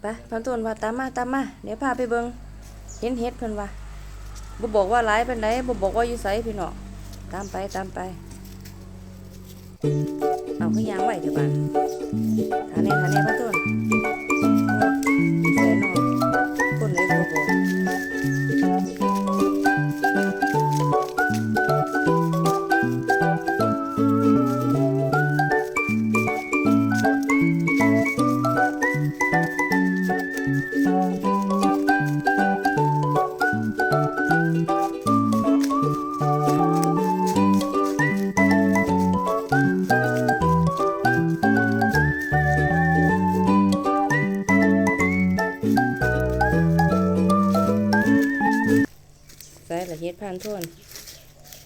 ไปพันต้นว่าตามมาตามมาเดี๋ยวพาไปเบิงเห็นเฮ็ดเพิ่นว่าบ่บอกว่าหลายปานไหนบ่บอกว่าอยู่ไสพี่น้องตามไปตามไป เอาขึ้นยางไว้เดี๋ยวบานทานน่ทานน่พันต้น ละเฮ็ดพันต้น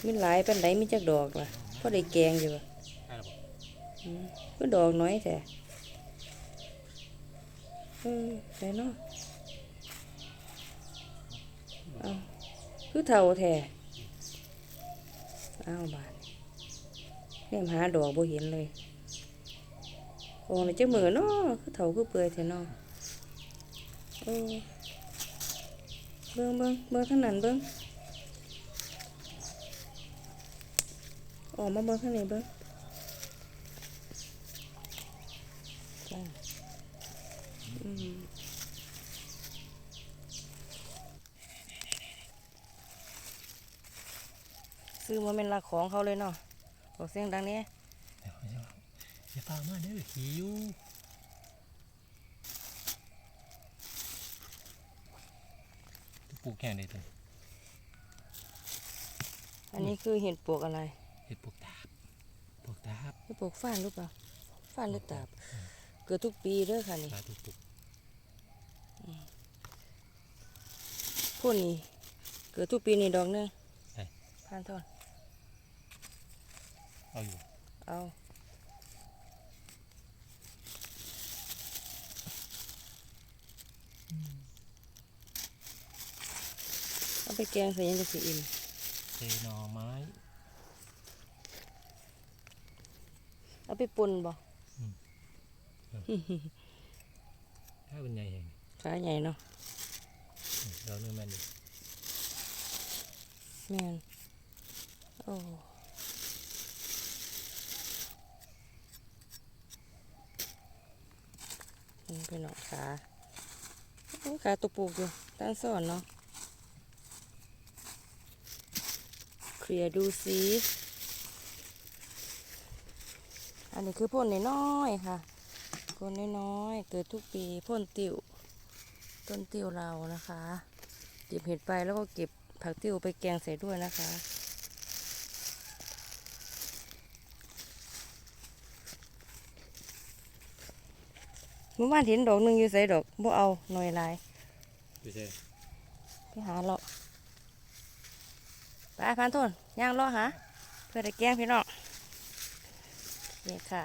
มีหลายปานใดมีจักดอกล่ะพอได้แกงอยู่บ่ได้หรอคือดอกน้อยแท้เออใส่เนาะเอาคือเท่าแท้เอาบาดเนี่ยหาดอกบ่เห็นเลยโอ้ยจักมือเนาะคือเท่าคือเปื่อยแท้เนาะเออเบิ่งเบิ่งเบิ่งทางนั้นเบิ่ง ออกมาเบิ่งทางนี้เบิ่งจ้อซื้อมาเป็นหลักของเขาเลยเนาะบอกเสียงดังนี้เดี๋ยเดี๋ยวอย่าฟ้ามาเด้อหิวปลูกแข่งได้ตัวอันนี้คือเห็ดปลวกอะไร เห็ดปลูกตาบปลูกตาบเห็ดปวกฟ้านหรือเปล่าฟ้านหรือตาบ เกิดทุกปีเด้อค่ะนี่ตาตุกตุกพวกนี้เกิดทุกปีนี่ดอกหนึงพันทอนเอาอยู่เอาเอาไปแกงใส่ยังจะสิอิ่มเจหน่อไม้ เอาไปปุ่นบ่ถ้าเป็นใหญ่แห่งขาใหญ่เนาะเราเนื้อแม่นดิแม่นโอ้นี่เป็นหนอกขาโอ้ขาตัวปลูกอยู่ตั้งซ่อนเนาะเคลียร์ดูสิอั นนี้คือพ่นน้อยๆค่ะพ่นน้อยๆเกิดทุกปีพ่นติวต้นติวเรานะคะเก็บเห็ดไปแล้วก็เก็บผักติวไปแกงใส่ด้วยนะคะเมื่อวานเห็นดอกหนึ่งอยู่ใส่ดอกบ่เอาหน่อยหลายดูใช่ไปหาเลาะไปพันต้นย่างเลาะหาเพื่อได้แกล้งพี่น้อง นี่ค่ะ